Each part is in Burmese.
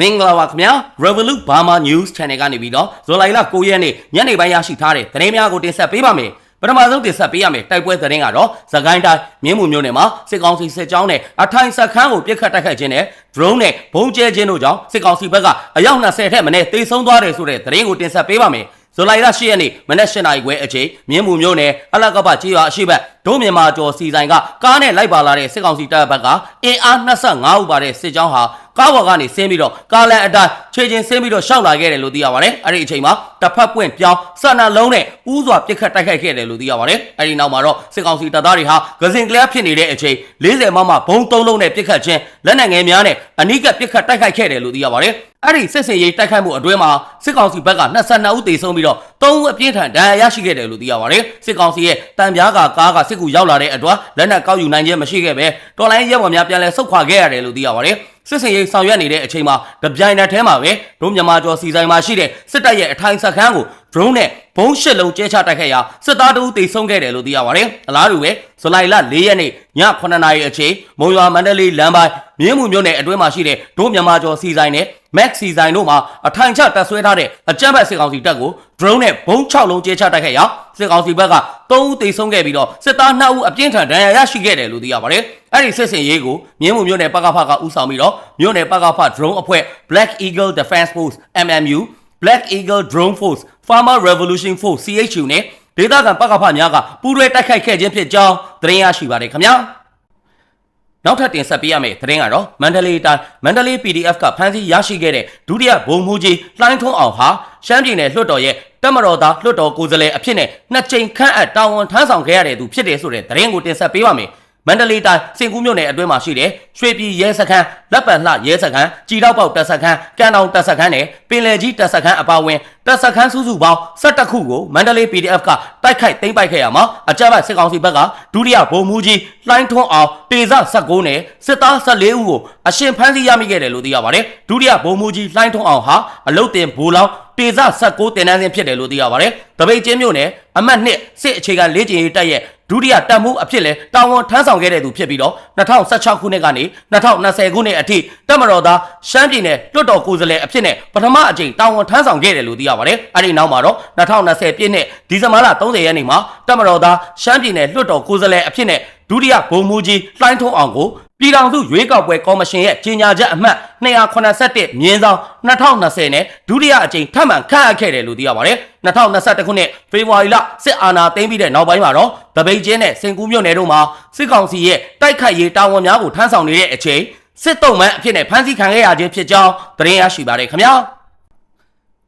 မင်္ဂလာပါခင်ဗျာ Revolut Burma News Channel ကနေပြီးတော့ဇွန်လ9ရက်နေ့ညနေပိုင်းရရှိထားတဲ့သတင်းများကိုတင်ဆက်ပေးပါမယ်ပထမဆုံးတင်ဆက်ပေးရမယ်တိုက်ပွဲသတင်းကတော့သကိုင်းတိုင်းမြင်းမှုမြို့နယ်မှာစစ်ကောင်စီစစ်ကြောင်းနဲ့အထိုင်စခန်းကိုပြစ်ခတ်တိုက်ခိုက်ခြင်းနဲ့ drone နဲ့ဘုံကျဲခြင်းတို့ကြောင့်စစ်ကောင်စီဘက်ကအယောက်20ထက်မနည်းတေဆုံးသွားတယ်ဆိုတဲ့သတင်းကိုတင်ဆက်ပေးပါမယ်ဇူလိုင်လ10ရက်နေ့မနက်၈နာရီခွဲအချိန်မြင်းမှုမြို့နယ်အလကပကြီးရွာအရှိတ်ဒုမြန်မာကျော်စီဆိုင်ကကားနဲ့လိုက်ပါလာတဲ့စစ်ကောင်စီတပ်ဘက်ကအင်အား25ဦးပါတဲ့စစ်ကြောင်းဟာ ကားပေါ်ကနေဆင်းပြီးတော့ကားလန်အတိုင်းခြေချင်းဆင်းပြီးတော့ရှောက်လာခဲ့တယ်လို့သိရပါတယ်။အဲ့ဒီအချိန်မှာတစ်ဖက်ပွင့်ပြောင်းစနလုံးနဲ့ဥစွာပြစ်ခတ်တိုက်ခိုက်ခဲ့တယ်လို့သိရပါတယ်။အဲ့ဒီနောက်မှာတော့စစ်ကောင်စီတပ်သားတွေဟာဂဇင်ကလျားဖြစ်နေတဲ့အချိန်40မမဘုံ3လုံးနဲ့ပြစ်ခတ်ခြင်းလက်နက်ငယ်များနဲ့အနိကပြစ်ခတ်တိုက်ခိုက်ခဲ့တယ်လို့သိရပါတယ်။အဲ့ဒီစစ်စင်ရေးတိုက်ခိုက်မှုအတွင်းမှာစစ်ကောင်စီဘက်က22ဦးသေဆုံးပြီးတော့3ဦးအပြင်းထန်ဒဏ်ရာရရှိခဲ့တယ်လို့သိရပါတယ်။စစ်ကောင်စီရဲ့တံပြားကကားကစစ်ကူရောက်လာတဲ့အတွက်လက်နက်ကောက်ယူနိုင်ခြင်းမရှိခဲ့ပဲတော်လိုင်းရဲဘော်များပြန်လည်ဆုတ်ခွာခဲ့ရတယ်လို့သိရပါတယ်။ စစ်စင်ရေးဆောင်ရွက်နေတဲ့အချိန်မှာကြပြိုင်တဲ့ထဲမှာပဲဒုမြန်မာကျော်စီဆိုင်မှာရှိတဲ့စစ်တပ်ရဲ့အထိုင်စခန်းကို drone နဲ့ဘုံရှစ်လုံးကျဲချတိုက်ခဲ့ရာစစ်သားတအုပ်တိတ်ဆုံးခဲ့တယ်လို့သိရပါတယ်။အလားတူပဲဇူလိုင်လ၄ရက်နေ့ည9:00နာရီအချိန်မုံရွာမန္တလေးလမ်းပိုင်းမြင်းမှုမြို့နယ်အတွင်းမှာရှိတဲ့ဒုမြန်မာကျော်စီဆိုင်နဲ့ Max စီဆိုင်တို့မှာအထိုင်ချတပ်ဆွဲထားတဲ့အကြမ်းဖက်စစ်ကောင်စီတပ်ကို drone နဲ့ဘုံ6လုံးကျဲချတိုက်ခဲ့ရာစစ်ကောင်စီဘက်က3ဦးသေဆုံးခဲ့ပြီးတော့စစ်သား2ဦးအပြင်းထန်ဒဏ်ရာရရှိခဲ့တယ်လို့သိရပါတယ်။အဲ့ဒီစစ်စင်ရေးကိုမြင်းမှုမြို့နယ်ပကဖကဦးဆောင်ပြီးတော့မြို့နယ်ပကဖ drone အဖွဲ့ Black Eagle Defense Force MMU Black Eagle Drone Force Farmer Revolution Force CHU နဲ့ဒေသခံပကဖများကပူးတွဲတိုက်ခိုက်ခဲ့ခြင်းဖြစ်ကြောင်းသတင်းရရှိပါတယ်ခင်ဗျာ။နောက်ထပ်တင်ဆက်ပေးရမယ့်သတင်းကတော့မန္တလေးတိုင်းမန္တလေး PDF ကဖမ်းဆီးရရှိခဲ့တဲ့ဒုတိယဗိုလ်မှူးကြီးလှိုင်းထွန်းအောင်ဟာရှမ်းပြည်နယ်လွှတ်တော်ရဲ့တက်မတော်သားလွှတ်တော်ကိုယ်စားလှယ်အဖြစ်နဲ့နှစ်ကြိမ်ခန့်အပ်တာဝန်ထမ်းဆောင်ခဲ့ရတဲ့သူဖြစ်တယ်ဆိုတဲ့သတင်းကိုတင်ဆက်ပေးပါမယ်။ မန္တလေးတိုင်းစင်ကူးမြို့နယ်အတွင်းမှာရှိတဲ့ရွှေပြည်ရဲစခန်းလက်ပံလှရဲစခန်းကြည်တော့ပေါက်တပ်စခန်းကံတောင်တပ်စခန်းနဲ့ပင်လယ်ကြီးတပ်စခန်းအပါအဝင်တပ်စခန်းစုစုပေါင်း17ခုကိုမန္တလေး PDF ကတိုက်ခိုက်သိမ်းပိုက်ခဲ့ရမှာအကြမ်းဖက်စစ်ကောင်စီဘက်ကဒုတိယဗိုလ်မှူးကြီးလှိုင်းထွန်းအောင်တေဇ19နဲ့စစ်သား14ဦးကိုအရှင်ဖမ်းဆီးရမိခဲ့တယ်လို့သိရပါတယ်ဒုတိယဗိုလ်မှူးကြီးလှိုင်းထွန်းအောင်ဟာအလုတ်တင်ဘူလောင် တေဇ16တင်နန်းစဉ်ဖြစ်တယ်လို့သိရပါတယ်တပိတ်ချင်းမြို့နယ်အမှတ်1စစ်အခြေခံလေ့ကျင့်ရေးတပ်ရဲ့ဒုတိယတပ်မှုအဖြစ်လဲတာဝန်ထမ်းဆောင်ခဲ့တဲ့သူဖြစ်ပြီးတော့2016ခုနှစ်ကနေ2020ခုနှစ်အထိတပ်မတော်သားရှမ်းပြည်နယ်လွှတ်တော်ကိုယ်စားလှယ်အဖြစ်နဲ့ပထမအကြိမ်တာဝန်ထမ်းဆောင်ခဲ့တယ်လို့သိရပါတယ်။အဲဒီနောက်မှာတော့2020ပြည့်နှစ်ဒီဇင်ဘာလ30ရက်နေ့မှာတပ်မတော်သားရှမ်းပြည်နယ်လွှတ်တော်ကိုယ်စားလှယ်အဖြစ်နဲ့ဒုတိယဗိုလ်မှူးကြီးလှိုင်းထုံးအောင်ကို ပြည်ထောင်စုရွေးကောက်ပွဲကော်မရှင်ရဲ့ကြေညာချက်အမှတ်281မြင်းဆောင်2020နဲ့ဒုတိယအကြိမ်ထပ်မံခန့်အပ်ခဲ့တယ်လို့သိရပါတယ်။2021ခုနှစ်ဖေဖော်ဝါရီလစစ်အာဏာသိမ်းပြီးတဲ့နောက်ပိုင်းမှာတော့တပိတ်ကျင်းနဲ့စင်ကူးမြို့နယ်တို့မှာစစ်ကောင်စီရဲ့တိုက်ခိုက်ရေးတာဝန်များကိုထမ်းဆောင်နေတဲ့အချိန်စစ်တုံးမှန်အဖြစ်နဲ့ဖမ်းဆီးခံခဲ့ရခြင်းဖြစ်ကြောင်းသတင်းရရှိပါတယ်ခင်ဗျာ။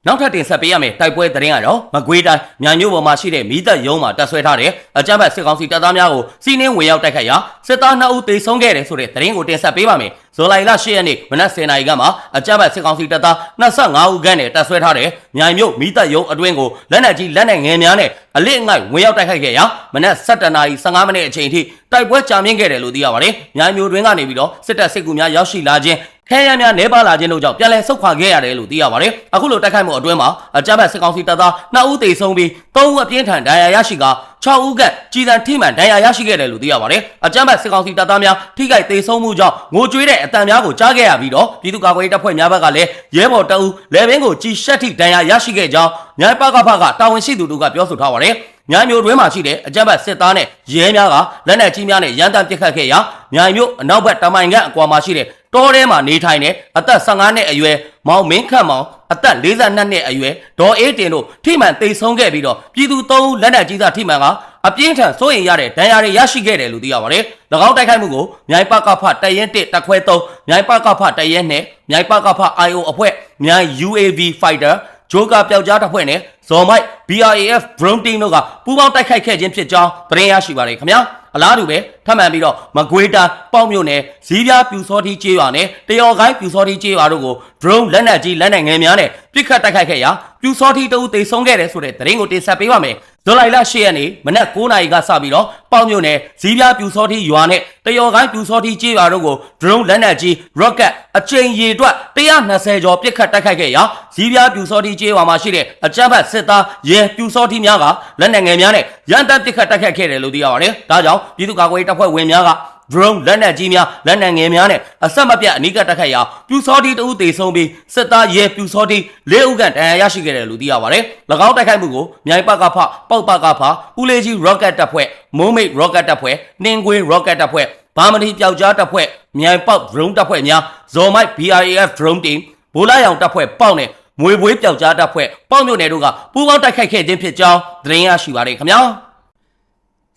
နောက်ထပ်တင်ဆက်ပေးရမယ့်တိုက်ပွဲသတင်းကတော့မကွေးတိုင်းမြိုင်မြို့ပေါ်မှာရှိတဲ့မိသက်ရုံးမှာတပ်ဆွဲထားတဲ့အကြမ်းဖက်စစ်ကောင်စီတပ်သားများကိုစီးနှင်းဝင်ရောက်တိုက်ခိုက်ရာစစ်သား2ဦးသေဆုံးခဲ့တယ်ဆိုတဲ့သတင်းကိုတင်ဆက်ပေးပါမယ်။ဇူလိုင်လ10ရက်နေ့မနက်10:00နာရီကမှအကြမ်းဖက်စစ်ကောင်စီတပ်သား25ဦးခန့်နဲ့တပ်ဆွဲထားတဲ့မြိုင်မြို့မိသက်ရုံးအတွင်းကိုလက်နက်ကြီးလက်နက်ငယ်များနဲ့အလစ်အငိုက်ဝင်ရောက်တိုက်ခိုက်ခဲ့ရာမနက်7:15မိနစ်အချိန်ထိတိုက်ပွဲကြာမြင့်ခဲ့တယ်လို့သိရပါတယ်။မြိုင်မြို့တွင်းကနေပြီးတော့စစ်တပ်စစ်ကူများရောက်ရှိလာခြင်း ခဲရမ်းများနေပါလာခြင်းတို့ကြောင့်ပြန်လည်ဆုတ်ခွာခဲ့ရတယ်လို့သိရပါတယ်။အခုလိုတိုက်ခိုက်မှုအတွင်းမှာအကြမ်းဖက်စစ်ကောင်စီတပ်သား2ဦးသေဆုံးပြီး3ဦးအပြင်းထန်ဒဏ်ရာရရှိကာ6ဦးကကြီးစံထိမှန်ဒဏ်ရာရရှိခဲ့တယ်လို့သိရပါတယ်။အကြမ်းဖက်စစ်ကောင်စီတပ်သားများထိခိုက်သေဆုံးမှုကြောင့်ငိုကြွေးတဲ့အတန်များကိုကြားခဲ့ရပြီးတော့ပြည်သူ့ကာကွယ်ရေးတပ်ဖွဲ့များဘက်ကလည်းရဲဘော်တအုပ်လေဘင်းကိုကြီးရှက်ထိဒဏ်ရာရရှိခဲ့ကြောင်းညပကဖကတာဝန်ရှိသူတို့ကပြောဆိုထားပါတယ်။မြိုင်မြို့တွင်းမှာရှိတဲ့အကြမ်းဖက်စစ်သားနဲ့ရဲများကလက်နက်ကြီးများနဲ့ရန်တမ်းပစ်ခတ်ခဲ့ရာမြိုင်မြို့အနောက်ဘက်တမိုင်ခန့်အကွာမှာရှိတဲ့ တောထဲမှာနေထိုင်တဲ့အသက်15နှစ်အရွယ်မောင်မင်းခန့်မောင်အသက်42နှစ်အရွယ်ဒေါ်အေးတင်တို့ထိမှန်တိတ်ဆုံးခဲ့ပြီးတော့ပြည်သူ3ဦးလက်နက်ကြီးသားထိမှန်ကအပြင်းထန်စိုးရင်ရတဲ့ဒဏ်ရာတွေရရှိခဲ့တယ်လို့သိရပါတယ်။၎င်းတိုက်ခိုက်မှုကိုမြိုင်ပကဖတရင်1တက်ခွဲ3မြိုင်ပကဖတရင်2မြိုင်ပကဖ IO အဖွဲ့မြိုင် UAV Fighter ဂျိုကာပျောက်ကြားတပ်ဖွဲ့နဲ့ဇော်မိုက် BRAF Drone Team တို့ကပူးပေါင်းတိုက်ခိုက်ခဲ့ခြင်းဖြစ်ကြောင်းသတင်းရရှိပါတယ်ခင်ဗျာ အလားတူပဲထပ်မံပြီးတော့မကွေးတာပေါ့မြို့နယ်ဇီးပြားပြူစောတိကျေးရွာနဲ့တယော်ကိုင်းပြူစောတိကျေးရွာတို့ကို drone လက်နက်ကြီးလက်နက်ငယ်များနဲ့ပစ်ခတ်တိုက်ခိုက်ခဲ့ရာပြူစောတိတအုပ်သေဆုံးခဲ့တယ်ဆိုတဲ့သတင်းကိုတင်ဆက်ပေးပါမယ် ဇူလိုင်လ10ရက်နေ့မနက်9:00နာရီကစပြီးတော့ပေါ့မြို့နယ်ဇီးပြားပြူစောတိရွာနဲ့တယော်ကိုင်းပြူစောတိကျေးရွာတို့ကို drone လက်နက်ကြီး rocket အကြိမ်ရေအတွက်120ကျော်ပစ်ခတ်တိုက်ခိုက်ခဲ့ရာဇီးပြားပြူစောတိကျေးရွာမှာရှိတဲ့အကြမ်းဖက်စစ်သားရဲပြူစောတိများကလက်နက်ငယ်များနဲ့ရန်တပ်ပစ်ခတ်တိုက်ခိုက်ခဲ့တယ်လို့သိရပါတယ်။ဒါကြောင့်ပြည်သူ့ကာကွယ်ရေးတပ်ဖွဲ့ဝင်များက drone လက်နက်ကြီးများလက်နက်ငယ်များနဲ့အဆက်မပြတ်အနီးကပ်တက်ခတ်ရာပြူစောတီတဦးတေဆုံးပြီးစစ်သားရဲပြူစောတီ၄ဦးခန့်ဒဏ်ရာရရှိခဲ့တယ်လို့သိရပါတယ်။၎င်းတိုက်ခိုက်မှုကိုမြိုင်ပကဖပောက်ပကဖဦးလေးကြီး rocket တပ်ဖွဲ့မိုးမိတ် rocket တပ်ဖွဲ့နှင်းကွေး rocket တပ်ဖွဲ့ဘာမဏီပျောက်ကြားတပ်ဖွဲ့မြိုင်ပေါက် drone တပ်ဖွဲ့များဇော်မိုက် BRAF drone team ဘိုးလာရောင်တပ်ဖွဲ့ပေါက်နဲ့မွေပွေးပျောက်ကြားတပ်ဖွဲ့ပေါက်မြို့နယ်တို့ကပူးပေါင်းတိုက်ခိုက်ခဲ့ခြင်းဖြစ်ကြောင်းသတင်းရရှိပါတယ်ခင်ဗျာ။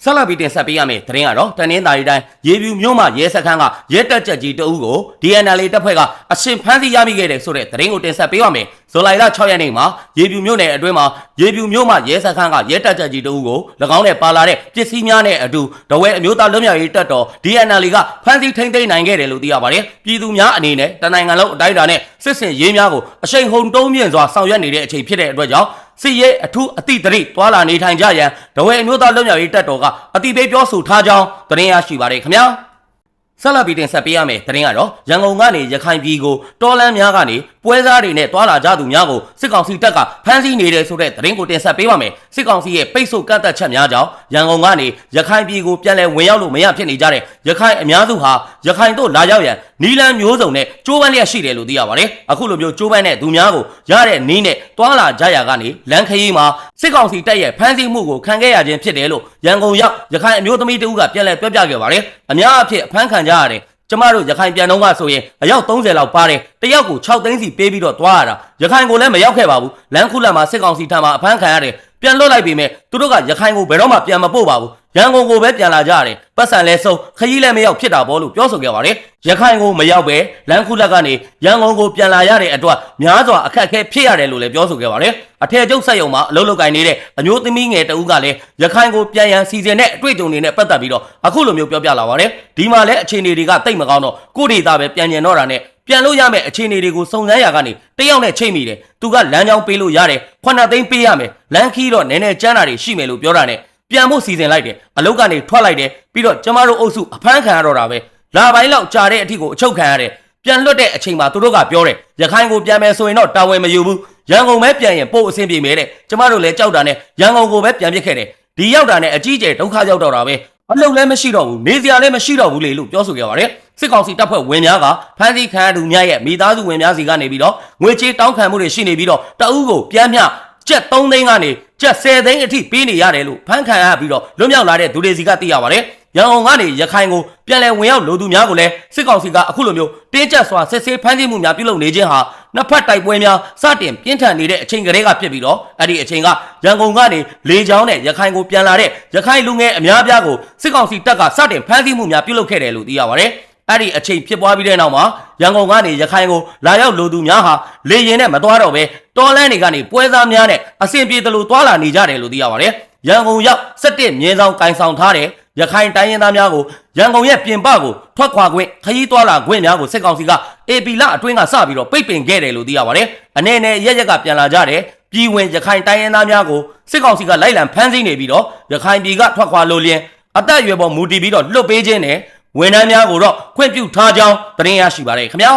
ဆက်လက်ပြီးတင်ဆက်ပေးရမယ့်သတင်းကတော့တနင်္သာရီတိုင်းရေပြူမြို့မှာရဲစခန်းကရဲတက်ချက်ကြီးတအုပ်ကို DNL တပ်ဖွဲ့ကအရှင်ဖမ်းဆီးရမိခဲ့တယ်ဆိုတဲ့သတင်းကိုတင်ဆက်ပေးရမယ်။ဇူလိုင်လ6ရက်နေ့မှာရေပြူမြို့နယ်အတွင်းမှာရေပြူမြို့မှာရဲစခန်းကရဲတက်ချက်ကြီးတအုပ်ကို၎င်းနဲ့ပါလာတဲ့ပစ္စည်းများနဲ့အတူတဝဲအမျိုးသားလွတ်မြောက်ရေးတပ်တော် DNL ကဖမ်းဆီးထိန်းသိမ်းနိုင်ခဲ့တယ်လို့သိရပါတယ်။ပြည်သူများအနေနဲ့တနိုင်ငံလုံးအတိုင်းအတာနဲ့စစ်စင်ရေးများကိုအရှိန်ဟုန်တုံးမြင့်စွာဆောင်ရွက်နေတဲ့အချိန်ဖြစ်တဲ့အတွက်ကြောင့် စစ်ရေးအထူးအသည့်တရိတွာလာနေထိုင်ကြရန်တဝဲအမျိုးသားလွတ်မြောက်ရေးတပ်တော်ကအတိပေးပြောဆိုထားကြောင်းသတင်းရရှိပါတယ်ခင်ဗျာ ဆက်လက်ပြီးတင်ဆက်ပေးရမယ်သတင်းကတော့ရန်ကုန်ကနေရခိုင်ပြည်ကိုတော်လန်းများကနေပွဲစားတွေနဲ့တွာလာကြသူများကိုစစ်ကောင်စီတပ်ကဖမ်းဆီးနေတယ်ဆိုတဲ့သတင်းကိုတင်ဆက်ပေးပါမယ်စစ်ကောင်စီရဲ့ပိတ်ဆို့ကန့်သက်ချက်များကြောင့်ရန်ကုန်ကနေရခိုင်ပြည်ကိုပြန်လည်ဝင်ရောက်လို့မရဖြစ်နေကြတဲ့ရခိုင်အများစုဟာရခိုင်တို့လာရောက်ရန်နီလန်မျိုးစုံနဲ့ကြိုးပမ်းလျက်ရှိတယ်လို့သိရပါတယ်အခုလိုမျိုးကြိုးပမ်းတဲ့သူများကိုရတဲ့နီးနဲ့တွာလာကြရကနေလမ်းခရီးမှာစစ်ကောင်စီတပ်ရဲ့ဖမ်းဆီးမှုကိုခံခဲ့ရခြင်းဖြစ်တယ်လို့ရန်ကုန်ရောက်ရခိုင်အမျိုးသမီးတဦးကပြန်လည်ပြောပြခဲ့ပါတယ်အများအဖြစ်အဖမ်းခံကြရတယ်ကျမတို့ရခိုင်ပြန်တော့ကဆိုရင်အယောက်30လောက်ပါတယ်တယောက်ကို6သိန်းစီပေးပြီးတော့သွားရတာရခိုင်ကိုလည်းမရောက်ခဲ့ပါဘူးလမ်းခုလက်မှာစစ်ကောင်စီထံမှာအဖမ်းခံရတယ်ပြန်လွတ်လိုက်ပြီမဲ့သူတို့ကရခိုင်ကိုဘယ်တော့မှပြန်မပို့ပါဘူး ရန်ကုန်ကိုပဲပြန်လာကြရတယ်ပတ်စံလဲဆုံးခရီးလည်းမရောက်ဖြစ်တာပေါ့လို့ပြောဆိုခဲ့ပါတယ်ရခိုင်ကိုမရောက်ပဲလမ်းခုလက်ကနေရန်ကုန်ကိုပြန်လာရတဲ့အတွက်များစွာအခက်အခဲဖြစ်ရတယ်လို့လည်းပြောဆိုခဲ့ပါတယ်အထက်ကျုပ်ဆက်ယုံမှာအလုပ်လုပ်ကိုင်နေတဲ့အမျိုးသမီးငယ်တဦးကလည်းရခိုင်ကိုပြန်ရန်စီစဉ်တဲ့အတွေ့အကြုံတွေနဲ့ပတ်သက်ပြီးတော့အခုလိုမျိုးပြောပြလာပါတယ်ဒီမှာလည်းအခြေအနေတွေကတိတ်မကောင်းတော့ကိုဒေတာပဲပြန်ကျင်တော့တာနဲ့ပြန်လို့ရမယ့်အခြေအနေတွေကိုစုံစမ်းရကနေတယောက်နဲ့ချိန်မိတယ်သူကလမ်းကြောင်းပေးလို့ရတယ်ခုနှစ်သိန်းပေးရမယ်လမ်းခီးတော့နည်းနည်းကျန်းတာတွေရှိမယ်လို့ပြောတာနဲ့ ပြန်ဖို့စီစဉ်လိုက်တယ်အလုတ်ကနေထွက်လိုက်တယ်ပြီးတော့ကျမတို့အုပ်စုအဖမ်းခံရတော့တာပဲလာပိုင်းလောက်ကြာတဲ့အထိကိုအချုပ်ခံရတယ်ပြန်လွတ်တဲ့အချိန်မှာသူတို့ကပြောတယ်ရခိုင်ကိုပြန်မယ်ဆိုရင်တော့တာဝန်မယူဘူးရန်ကုန်ပဲပြန်ရင်ပို့အဆင်ပြေမယ်တဲ့ကျမတို့လည်းကြောက်တာနဲ့ရန်ကုန်ကိုပဲပြန်ပစ်ခဲ့တယ်ဒီရောက်တာနဲ့အကြီးကျယ်ဒုက္ခရောက်တော့တာပဲအလုပ်လည်းမရှိတော့ဘူးနေစရာလည်းမရှိတော့ဘူးလေလို့ပြောဆိုခဲ့ပါတယ်စစ်ကောင်စီတပ်ဖွဲ့ဝင်များကဖမ်းဆီးခံရသူများရဲ့မိသားစုဝင်များစီကနေပြီးတော့ငွေချေးတောင်းခံမှုတွေရှိနေပြီးတော့တအုပ်ကိုပြန်မျှကျက်3သိန်းကနေ ကျက်10သိန်းအထိပေးနေရတယ်လို့ဖမ်းခံရပြီးတော့လွတ်မြောက်လာတဲ့သူတွေစီကသိရပါတယ်ရန်ကုန်ကနေရခိုင်ကိုပြန်လည်ဝင်ရောက်လိုသူများကိုလည်းစစ်ကောင်စီကအခုလိုမျိုးတင်းကျပ်စွာစစ်ဆေးဖမ်းဆီးမှုများပြုလုပ်နေခြင်းဟာနှစ်ဖက်တိုက်ပွဲများစတင်ပြင်းထန်နေတဲ့အချိန်ကလေးကဖြစ်ပြီးတော့အဲ့ဒီအချိန်ကရန်ကုန်ကနေလေကြောင်းနဲ့ရခိုင်ကိုပြန်လာတဲ့ရခိုင်လူငယ်အများအပြားကိုစစ်ကောင်စီတပ်ကစတင်ဖမ်းဆီးမှုများပြုလုပ်ခဲ့တယ်လို့သိရပါတယ် အဲ့ဒီအချိန်ဖြစ်ပွားပြီးတဲ့နောက်မှာရန်ကုန်ကနေရခိုင်ကိုလာရောက်လိုသူများဟာလေရင်နဲ့မသွားတော့ပဲတော်လန်းတွေကနေပွဲစားများနဲ့အဆင်ပြေသလိုသွားလာနေကြတယ်လို့သိရပါတယ်ရန်ကုန်ရောက်17မြင်းဆောင်ကင်ဆောင်ထားတဲ့ရခိုင်တိုင်းရင်းသားများကိုရန်ကုန်ရဲ့ပြင်ပကိုထွက်ခွာခွင့်ခရီးသွားလာခွင့်များကိုစစ်ကောင်စီကအေပီလအတွင်းကစပြီးတော့ပိတ်ပင်ခဲ့တယ်လို့သိရပါတယ်အနေနဲ့ရက်ရက်ကပြန်လာကြတယ်ပြည်ဝင်ရခိုင်တိုင်းရင်းသားများကိုစစ်ကောင်စီကလိုက်လံဖမ်းဆီးနေပြီးတော့ရခိုင်ပြည်ကထွက်ခွာလို့လျင်အသက်အရွယ်ပေါ်မူတည်ပြီးတော့လွတ်ပေးခြင်းနဲ့ ဝန်ထမ်းများကိုတော့ခွင့်ပြုထားကြောင်းသတင်းရရှိပါတယ်ခင်ဗျာ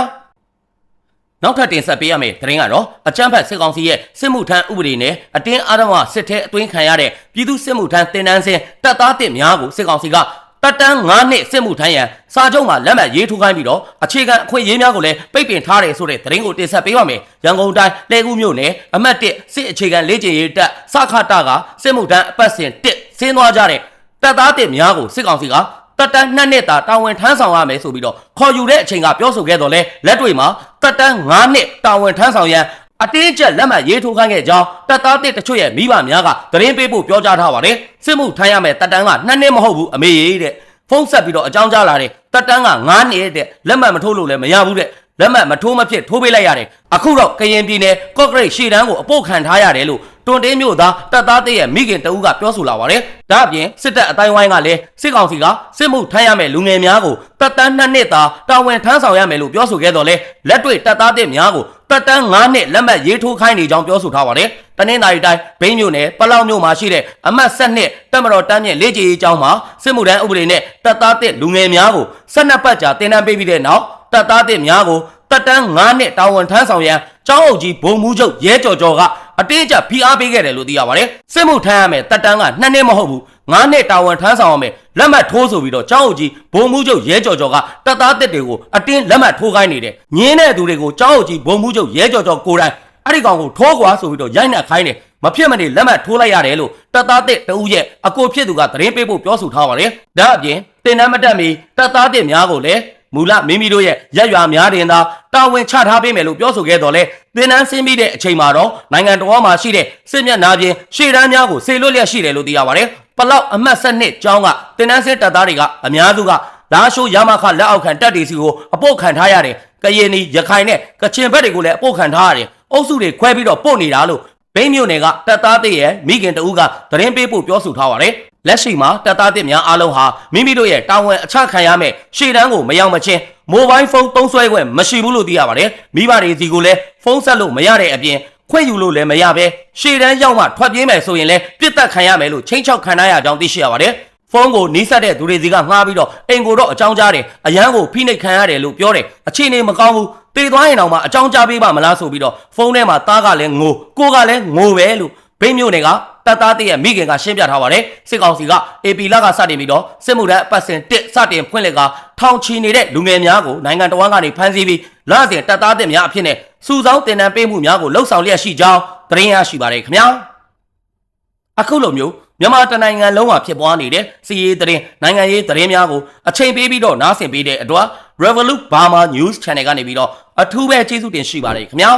နောက်ထပ်တင်ဆက်ပေးရမယ့်သတင်းကတော့အကြမ်းဖက်စစ်ကောင်စီရဲ့စစ်မှုထမ်းဥပဒေနဲ့အတင်းအဓမ္မစစ်ထဲအတွင်းခံရတဲ့ပြည်သူစစ်မှုထမ်းတင်နန်းစင်တပ်သားတစ်များကိုစစ်ကောင်စီကတက်တန်း9နှစ်စစ်မှုထမ်းရန်စာချုပ်မှာလက်မှတ်ရေးထိုးခိုင်းပြီးတော့အခြေခံအခွင့်အရေးများကိုလည်းပိတ်ပင်ထားတယ်ဆိုတဲ့သတင်းကိုတင်ဆက်ပေးပါမယ်။ရန်ကုန်တိုင်းလှည်ကူးမြို့နယ်အမှတ်1စစ်အခြေခံလေ့ကျင့်ရေးတပ်စခတာကစစ်မှုထမ်းအပတ်စဉ်1ဆင်းသွားကြတဲ့တပ်သားတစ်များကိုစစ်ကောင်စီက တက်တန်းနှစ်နှစ်တာတာဝန်ထမ်းဆောင်ရမယ်ဆိုပြီးတော့ခေါ်ယူတဲ့အချိန်ကပြောဆိုခဲ့တော့လဲလက်တွေ့မှာတက်တန်း9နှစ်တာဝန်ထမ်းဆောင်ရန်အတင်းကျပ်လက်မှတ်ရေးထိုးခိုင်းခဲ့ကြောင်းတပ်သားတစ်တချို့ရဲ့မိဘများကသတင်းပေးဖို့ပြောကြားထားပါတယ်စစ်မှုထမ်းရမယ်တက်တန်းက2နှစ်မဟုတ်ဘူးအမေကြီးတဲ့ဖုန်းဆက်ပြီးတော့အကြောင်းကြားလာတယ်တက်တန်းက9နှစ်တဲ့လက်မှတ်မထိုးလို့လည်းမရဘူးတဲ့လက်မှတ်မထိုးမဖြစ်ထိုးပေးလိုက်ရတယ်အခုတော့ကရင်ပြည်နယ်ကော့ဂရိတ်ရှေ့တန်းကိုအပို့ခံထားရတယ်လို့ တွန်တင်းမြို့သားတပ်သားတရဲ့မိခင်တဦးကပြောဆိုလာပါတယ်ဒါအပြင်စစ်တပ်အတိုင်းဝိုင်းကလည်းစစ်ကောင်စီကစစ်မှုထမ်းရမယ်လူငယ်များကိုတပ်တန်း2နှစ်သာတာဝန်ထမ်းဆောင်ရမယ်လို့ပြောဆိုခဲ့တော့လဲလက်တွေ့တပ်သားတစ်များကိုတပ်တန်း9နှစ်လက်မှတ်ရေးထိုးခိုင်းနေကြောင်းပြောဆိုထားပါတယ်တနင်္သာရီတိုင်းဘိန်းမြို့နယ်ပလောက်မြို့မှာရှိတဲ့အမှတ်7နှစ်တပ်မတော်တမ်းမြင့်လေ့ကျင့်ရေးကျောင်းမှာစစ်မှုထမ်းဥပဒေနဲ့တပ်သားတစ်လူငယ်များကို12ပတ်ကြာတင်ဒဏ်ပေးပြီးတဲ့နောက်တပ်သားတစ်များကိုတပ်တန်း9နှစ်တာဝန်ထမ်းဆောင်ရန်ကျောင်းအုပ်ကြီးဘုံမှုချုပ်ရဲကြော်ကြော်က အတင်းအကျပ်ဖိအားပေးခဲ့တယ်လို့သိရပါတယ်စစ်မှုထမ်းရမယ်တပ်တန်းက2နှစ်မဟုတ်ဘူးငါးနှစ်တာဝန်ထမ်းဆောင်ရမယ်လက်မှတ်ထိုးဆိုပြီးတော့ကျောင်းအုပ်ကြီးဘုံမှုချုပ်ရဲကြော်ကြော်ကတပ်သားတစ်တွေကိုအတင်းလက်မှတ်ထိုးခိုင်းနေတယ်ညင်းတဲ့သူတွေကိုကျောင်းအုပ်ကြီးဘုံမှုချုပ်ရဲကြော်ကြော်ကိုယ်တိုင်အဲ့ဒီကောင်ကိုထိုးကွာဆိုပြီးတော့ရိုက်နှက်ခိုင်းတယ်မဖြစ်မနေလက်မှတ်ထိုးလိုက်ရတယ်လို့တပ်သားတစ်တဦးရဲ့အကိုဖြစ်သူကသတင်းပေးဖို့ပြောဆိုထားပါတယ်ဒါအပြင်တင်နန်းမတက်မီတပ်သားတစ်များကိုလည်း မူလမိမိတို့ရဲ့ရက်ရွာများတင်သာတာဝန်ချထားပေးမယ်လို့ပြောဆိုခဲ့တော်လဲသင်တန်းဆင်းပြီးတဲ့အချိန်မှာတော့နိုင်ငံတော်မှာရှိတဲ့စစ်မျက်နှာပြင်ရှေ့တန်းများကိုဆေလွတ်လျက်ရှိတယ်လို့သိရပါတယ်။ပလောက်အမှတ်7နှစ်ကျောင်းကသင်တန်းဆင်းတပ်သားတွေကအများစုကလာရှိုးရမခလက်အောက်ခံတပ်တွေစီကိုအပုတ်ခံထားရတယ်။ကရင်နီရခိုင်နဲ့ကချင်ဘက်တွေကိုလည်းအပုတ်ခံထားရတယ်။အုပ်စုတွေခွဲပြီးတော့ပို့နေတာလို့ဘိန်းမြို့နယ်ကတပ်သားတွေရဲ့မိခင်တဦးကသတင်းပေးဖို့ပြောဆိုထားပါတယ်။ လက်ရှိမှာတပ်သားတစ်များအားလုံးဟာမိမိတို့ရဲ့တာဝန်အချခံရမယ့်ရှေ့တန်းကိုမရောက်မချင်းမိုဘိုင်းဖုန်းသုံးစွဲခွင့်မရှိဘူးလို့သိရပါတယ်။မိဘတွေစီကိုလည်းဖုန်းဆက်လို့မရတဲ့အပြင်ခွင့်ယူလို့လည်းမရဘဲရှေ့တန်းရောက်မှထွက်ပြေးမယ်ဆိုရင်လည်းပြစ်တက်ခံရမယ်လို့ချင်းချောက်ခံရကြောင်းသိရှိရပါတယ်။ဖုန်းကိုနီးစပ်တဲ့သူတွေစီကငှားပြီးတော့အိမ်ကိုတော့အကြောင်းကြားတယ်အရန်ကိုဖိနှိပ်ခံရတယ်လို့ပြောတယ်အခြေအနေမကောင်းဘူးတေသွားရင်တော့မှအကြောင်းကြားပေးပါမလားဆိုပြီးတော့ဖုန်းထဲမှာသားကလည်းငိုကိုကလည်းငိုပဲလို့ ဘိန်းမျိုးတွေကတပ်သားတည့်ရဲ့မိခင်ကရှင်းပြထားပါတယ်စစ်ကောင်စီက AP လကစတင်ပြီးတော့စစ်မှုထမ်းအပတ်စဉ်1စတင်ဖွင့်လှစ်ကထောင်ချီနေတဲ့လူငယ်များကိုနိုင်ငံတော်ကနေဖမ်းဆီးပြီးလစဉ်တပ်သားတစ်များအဖြစ်နဲ့စုဆောင်းတင်နန်းပေးမှုများကိုလှုပ်ဆောင်လျက်ရှိကြောင်းသတင်းရရှိပါတယ်ခင်ဗျာအခုလိုမျိုးမြန်မာတနိုင်ငံလုံးမှာဖြစ်ပွားနေတဲ့စီးရေးသတင်းနိုင်ငံရေးသတင်းများကိုအချိန်ပေးပြီးတော့နားဆင်ပေးတဲ့အတွက် Revolut Burma News Channel ကနေပြီးတော့အထူးပဲကျေးဇူးတင်ရှိပါတယ်ခင်ဗျာ